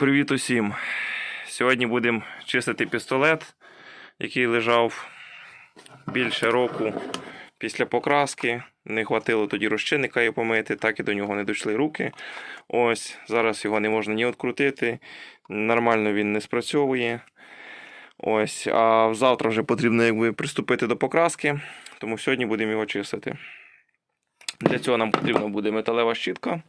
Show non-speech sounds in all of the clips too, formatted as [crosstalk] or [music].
Привіт усім! Сьогодні будемо чистити пістолет, який лежав більше року після покраски. Не хватило тоді розчинника його помити, так і до нього не дійшли руки. Ось, зараз його не можна ні відкрутити. Нормально він не спрацьовує. Ось, а завтра вже потрібно якби, приступити до покраски, тому сьогодні будемо його чистити. Для цього нам потрібна буде металева щітка.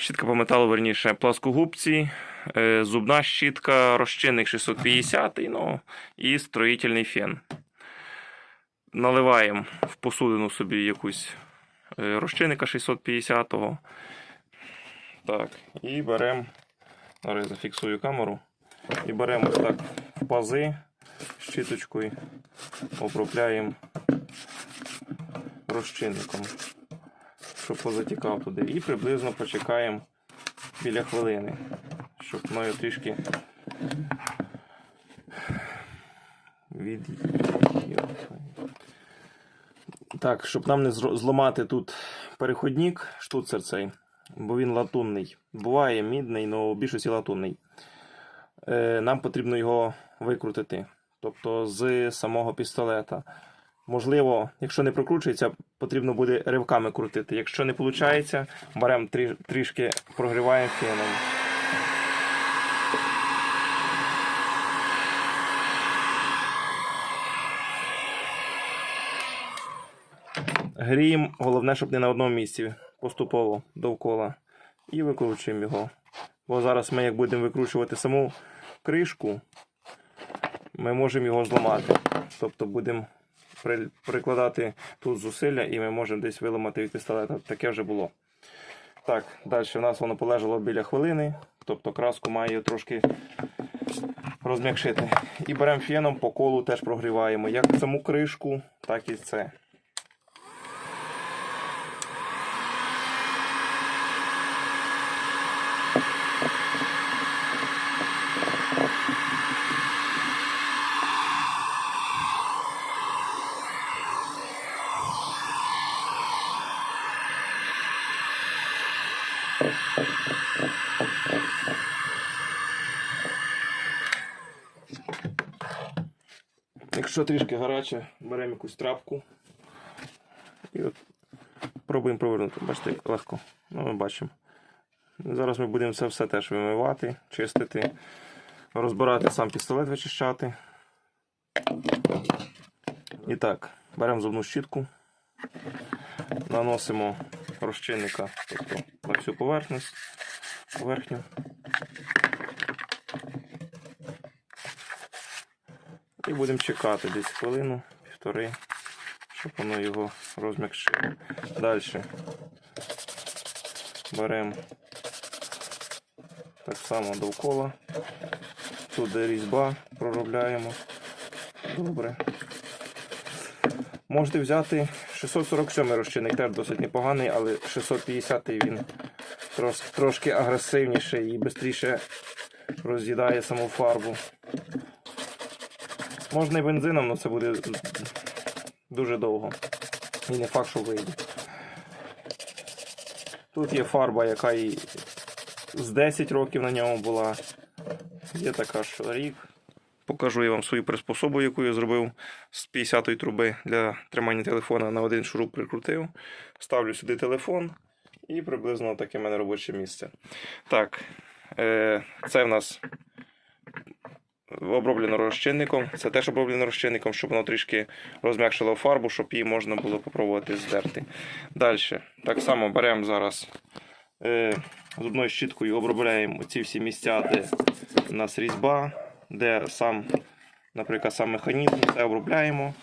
Щітка по металу, верніше, пласкогубці, е, зубна щітка, розчинник 650 ну, і строїтельний фен. Наливаємо в посудину собі якусь е, розчинника 650-го. Так, і беремо, зараз зафіксую камеру. І беремо ось так в пази щіточкою, обробляємо розчинником щоб позатікав туди. І приблизно почекаємо біля хвилини, щоб мною трішки від... Так, щоб нам не зламати тут переходник, штуцер цей, бо він латунний. Буває мідний, але в більшості латунний. Е, нам потрібно його викрутити. Тобто з самого пістолета. Можливо, якщо не прокручується, потрібно буде ривками крутити. Якщо не виходить, беремо трі- трішки прогріваємо феном. Гріємо, головне, щоб не на одному місці, поступово довкола. І викручуємо його. Бо зараз ми, як будемо викручувати саму кришку, ми можемо його зламати. Тобто будемо прикладати тут зусилля і ми можемо десь виламати від пістолета. Таке вже було. Так, далі в нас воно полежало біля хвилини, тобто краску має трошки розм'якшити. І беремо феном по колу теж прогріваємо як саму кришку, так і це. Якщо трішки гаряче, беремо якусь трапку і от пробуємо провернути. Бачите, легко. Ну, ми бачимо. Зараз ми будемо це все теж вимивати, чистити, розбирати сам пістолет, вичищати. І так, беремо зубну щітку, наносимо розчинника тобто, на всю поверхність, поверхню. І будемо чекати десь хвилину, півтори, щоб воно його розм'якшило. Далі беремо так само довкола. Тут різьба проробляємо. Добре. Можете взяти 647 розчинник, теж досить непоганий, але 650 він трош, трошки агресивніший і швидше роз'їдає саму фарбу. Можна і бензином, але це буде дуже довго. І не факт, що вийде. Тут є фарба, яка і з 10 років на ньому була. Є така, що рік. Покажу я вам свою приспособу, яку я зробив з 50-ї труби для тримання телефона на один шуруп прикрутив. Ставлю сюди телефон і приблизно таке в мене робоче місце. Так, е, це в нас оброблено розчинником. Це теж оброблено розчинником, щоб воно трішки розм'якшило фарбу, щоб її можна було попробувати здерти. Далі, так само беремо зараз е, зубною щіткою, обробляємо ці всі місця, де у нас різьба, де сам, наприклад, сам механізм, це обробляємо.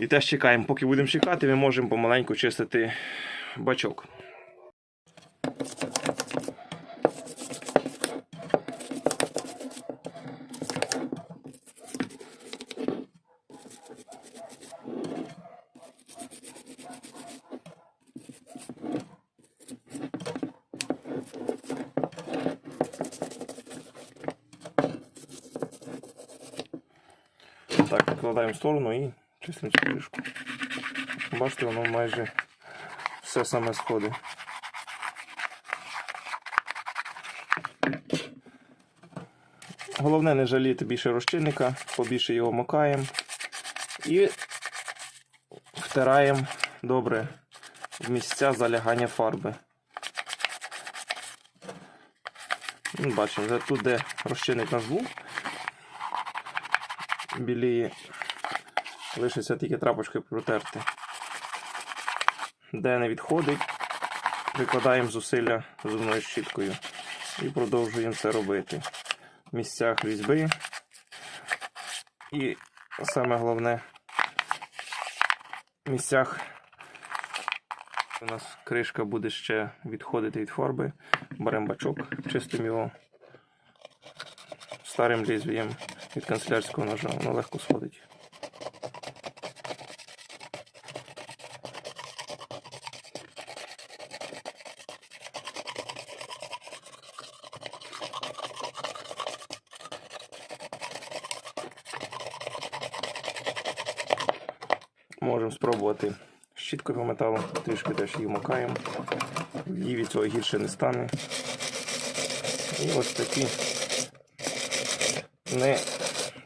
І теж чекаємо. Поки будемо чекати, ми можемо помаленьку чистити бачок. Так, сторону і цю кришку. Бачите, воно майже все саме сходить. головне не жаліти більше розчинника, побільше його макаємо і втираємо добре в місця залягання фарби. Ну, Бачимо, тут, де розчинник наш був, біліє, лишиться тільки трапочкою протерти. Де не відходить, прикладаємо зусилля зубною щіткою і продовжуємо це робити. В місцях різьби. І саме головне в місцях у нас кришка буде ще відходити від фарби. Беремо бачок, чистимо його старим лезвієм від канцелярського ножа. Воно легко сходить. Можемо спробувати щіткою по металу, трішки теж її макаємо. Їй від цього гірше не стане. І ось такі не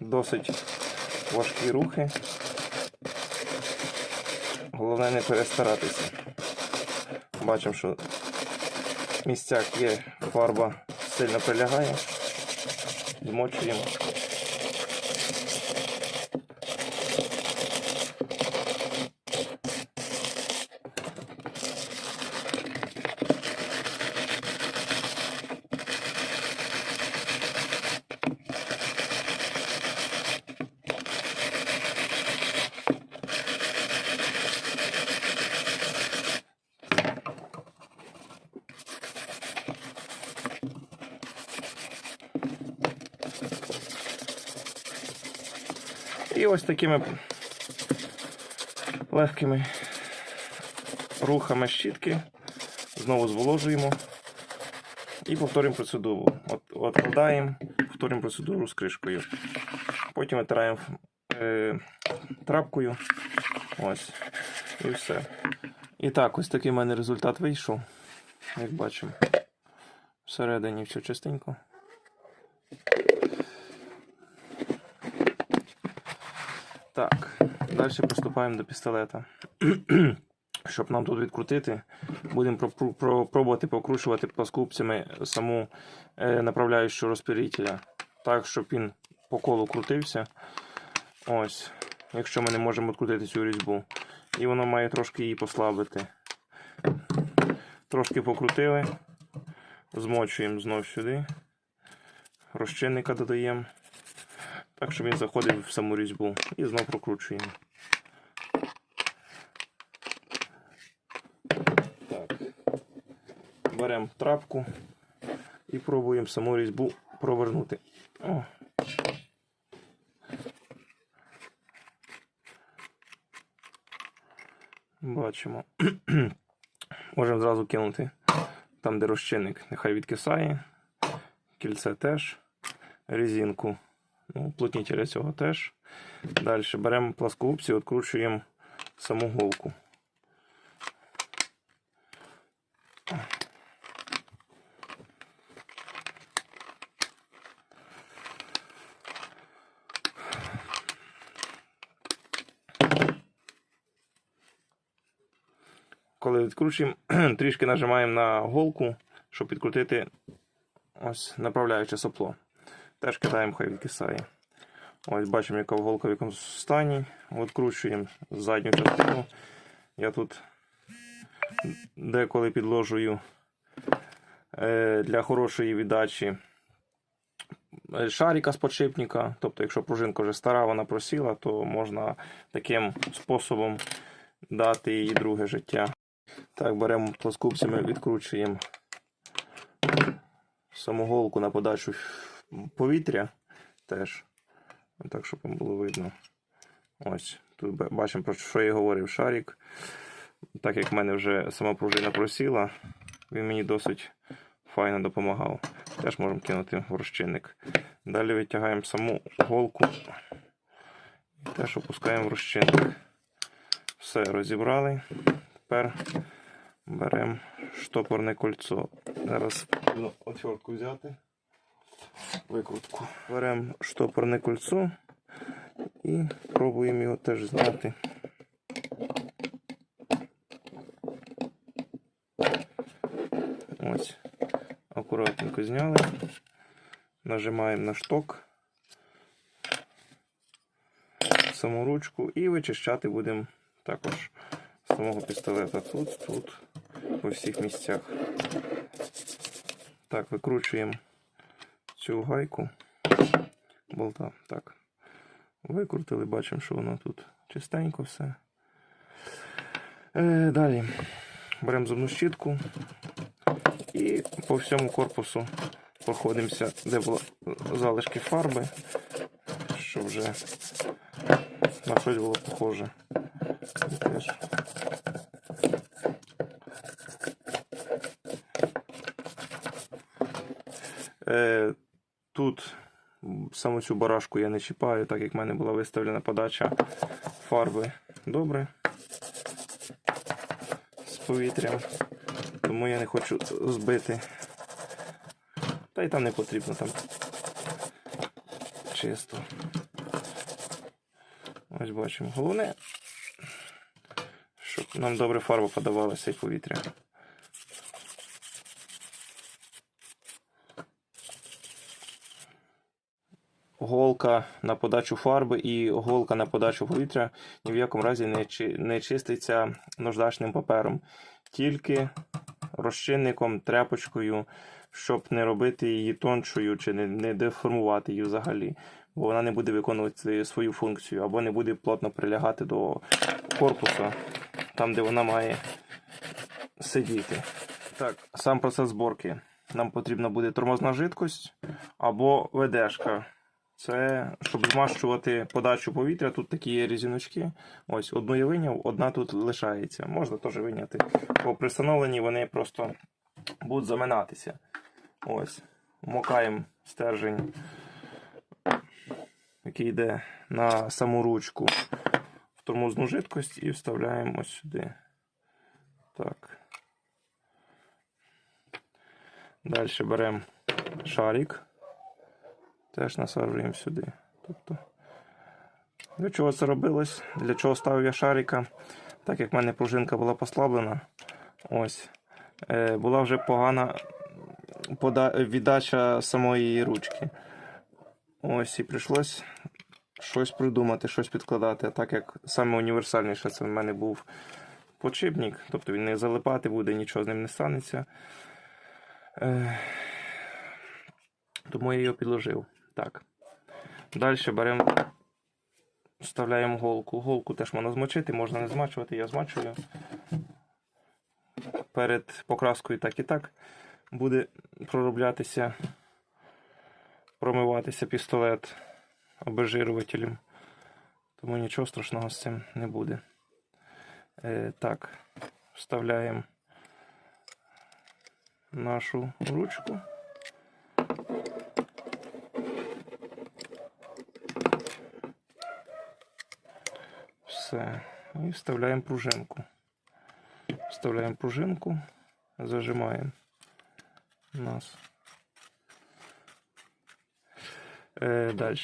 досить важкі рухи. Головне не перестаратися. Бачимо, що в місцях є фарба сильно прилягає. Змочуємо. І ось такими легкими рухами щітки знову зволожуємо і повторюємо процедуру. От, откладаємо, повторюємо процедуру з кришкою. Потім витираємо е, трапкою. Ось. І все. І так, ось такий в мене результат вийшов. Як бачимо. Всередині все чистенько. Так, далі приступаємо до пістолета. [clears throat] Щоб нам тут відкрутити, будемо пробувати покручувати плоскупцями саму е, направляючу розпилителя. Так, щоб він по колу крутився. Ось, якщо ми не можемо відкрутити цю різьбу. І воно має трошки її послабити. Трошки покрутили, змочуємо знов сюди, розчинника додаємо. Так, щоб він заходив в саму різьбу. І знов прокручуємо. Так. Беремо трапку і пробуємо саму різьбу провернути. О. Бачимо. [clears throat] Можемо зразу кинути там, де розчинник. Нехай відкисає. Кільце теж. Резинку. Ну, Плотнітеля цього теж. Далі беремо пласкогубці, відкручуємо саму голку. Коли відкручуємо, [clears throat] трішки нажимаємо на голку, щоб підкрутити ось направляюче сопло. Теж кидаємо, хай відкисає. Ось бачимо, яка голка в якому стані. Відкручуємо задню частину. Я тут деколи підложую е, для хорошої віддачі е, шарика з подшипника. Тобто, якщо пружинка вже стара, вона просіла, то можна таким способом дати їй друге життя. Так, беремо плоскупцями, відкручуємо саму голку на подачу повітря теж. Так, щоб вам було видно. Ось. Тут бачимо, про що я говорив шарик. Так як в мене вже сама пружина просіла, він мені досить файно допомагав. Теж можемо кинути в розчинник. Далі витягаємо саму голку і теж опускаємо в розчинник. Все, розібрали. Тепер беремо штопорне кольцо. Зараз потрібно отвертку взяти. Викрутку. Беремо штопорне кольцо і пробуємо його теж зняти. Ось. Акуратненько зняли. Нажимаємо на шток. Саму ручку і вичищати будемо також з самого пістолета. Тут, тут, по всіх місцях. Так, викручуємо цю гайку болта. Так. Викрутили, бачимо, що воно тут чистенько все. Е, далі беремо зубну щітку і по всьому корпусу проходимося, де були залишки фарби, щоб вже на щось було похоже. Теж. Е, тут саму цю барашку я не чіпаю, так як в мене була виставлена подача фарби добре з повітрям. Тому я не хочу збити. Та й там не потрібно там чисто. Ось бачимо. Головне, щоб нам добре фарба подавалася і повітря. Голка на подачу фарби і голка на подачу повітря ні в якому разі не, чи- не чиститься наждачним папером. Тільки розчинником, тряпочкою, щоб не робити її тоншою чи не, не деформувати її взагалі. Бо вона не буде виконувати свою функцію або не буде плотно прилягати до корпусу, там, де вона має сидіти. Так, сам процес зборки. Нам потрібна буде тормозна жидкость або ведешка. Це щоб змащувати подачу повітря. Тут такі є різиночки. Ось одну я виняв, одна тут лишається. Можна теж виняти. По при встановленні вони просто будуть заминатися. Ось. Вмокаємо стержень, який йде на саму ручку в тормозну жидкость і вставляємо ось сюди. Так. Далі беремо шарик. Теж насаджуємо сюди. Тобто, для чого це робилось? Для чого ставив я шарика? Так як в мене пружинка була послаблена, ось, е, була вже погана віддача самої ручки. Ось, і прийшлось щось придумати, щось підкладати. Так як саме універсальніше це в мене був подшипник, тобто він не залипати буде, нічого з ним не станеться. Е, тому я його підложив. Так. Далі беремо, вставляємо голку. Голку теж можна змочити, можна не змачувати, я змачую. Перед покраскою так і так буде пророблятися, промиватися пістолет обезжирювателем. Тому нічого страшного з цим не буде. Е, так, вставляємо нашу ручку. Все. І вставляємо пружинку. Вставляємо пружинку, зажимаємо нас. Е, далі.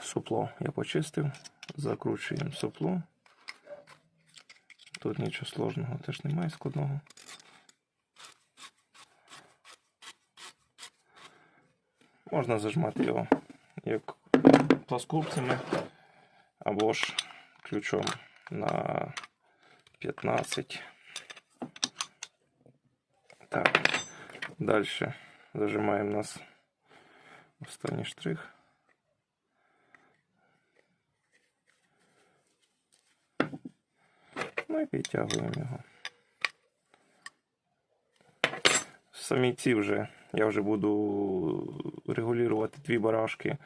Супло я почистив. Закручуємо супло. Тут нічого сложного теж немає складного. Можна зажимати його як плоскопцями або ж ключом на 15. Так, далі зажимаємо нас останній штрих. Ну і підтягуємо його. Самі ці вже я вже буду регулювати дві барашки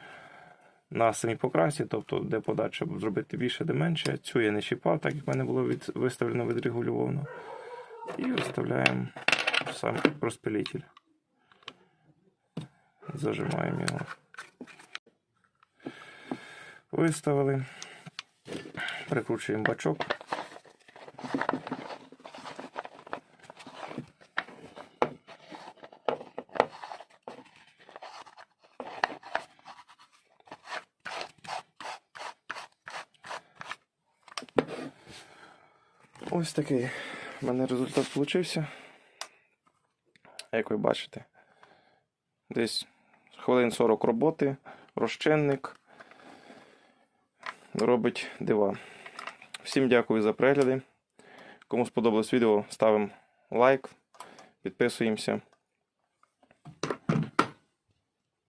на самій покрасі, тобто де подача зробити більше, де менше. Цю я не чіпав, так як в мене було від, виставлено відрегульовано. І виставляємо сам розпилитель. Зажимаємо його. Виставили. Прикручуємо бачок. Ось такий в мене результат получився. Як ви бачите, десь хвилин 40 роботи, розчинник робить дива. Всім дякую за перегляди. Кому сподобалось відео, ставимо лайк, підписуємося.